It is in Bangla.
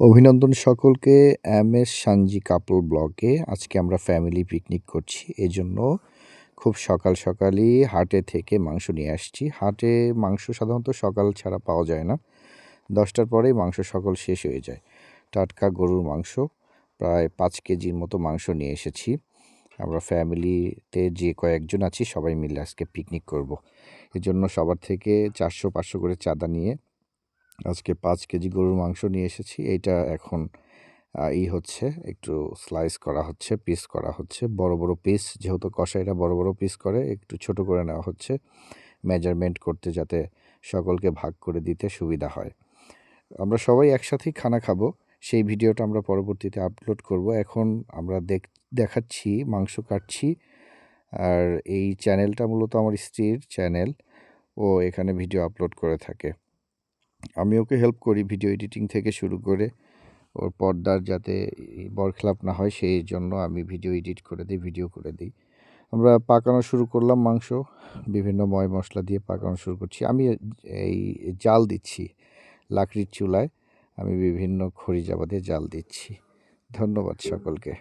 অভিনন্দন সকলকে এম এস সানজি কাপল ব্লকে আজকে আমরা ফ্যামিলি পিকনিক করছি এই জন্য খুব সকাল সকালই হাটে থেকে মাংস নিয়ে আসছি। হাটে মাংস সাধারণত সকাল ছাড়া পাওয়া যায় না। দশটার পরেই মাংস সকল শেষ হয়ে যায়। টাটকা গরুর মাংস, প্রায় পাঁচ কেজির মতো মাংস নিয়ে এসেছি। আমরা ফ্যামিলিতে যে কয়েকজন আছি, সবাই মিলে আজকে পিকনিক করব। এজন্য সবার থেকে চারশো পাঁচশো করে চাঁদা নিয়ে আজকে পাঁচ কেজি গরুর মাংস নিয়ে এসেছি। এইটা এখন ই হচ্ছে, একটু স্লাইস করা হচ্ছে পিস করা হচ্ছে। বড় বড় পিস যেহেতু কষাইরা বড় বড় পিস করে, একটু ছোট করে নেওয়া হচ্ছে। মেজারমেন্ট করতে যাতে সকলকে ভাগ করে দিতে সুবিধা হয়। আমরা সবাই একসাথেই খানা খাব। সেই ভিডিওটা আমরা পরবর্তীতে আপলোড করব। এখন আমরা দেখ, দেখাচ্ছি, মাংস কাটছি। আর এই চ্যানেলটা মূলত আমার স্ত্রীর চ্যানেল ও এখানে ভিডিও আপলোড করে থাকে। আমি ওকে হেল্প করি ভিডিও এডিটিং থেকে শুরু করে। ওর পর্দার যাতে বরখেলাপ না হয়, সেই জন্য আমি ভিডিও এডিট করে দিই ভিডিও করে দিই। আমরা পাকানো শুরু করলাম মাংস, বিভিন্ন ময় মশলা দিয়ে পাকানো শুরু করছি। আমি এই জাল দিচ্ছি লাকড়ির চুলায়, আমি বিভিন্ন খড়ি জাবা দিয়ে জাল দিচ্ছি। ধন্যবাদ সকলকে।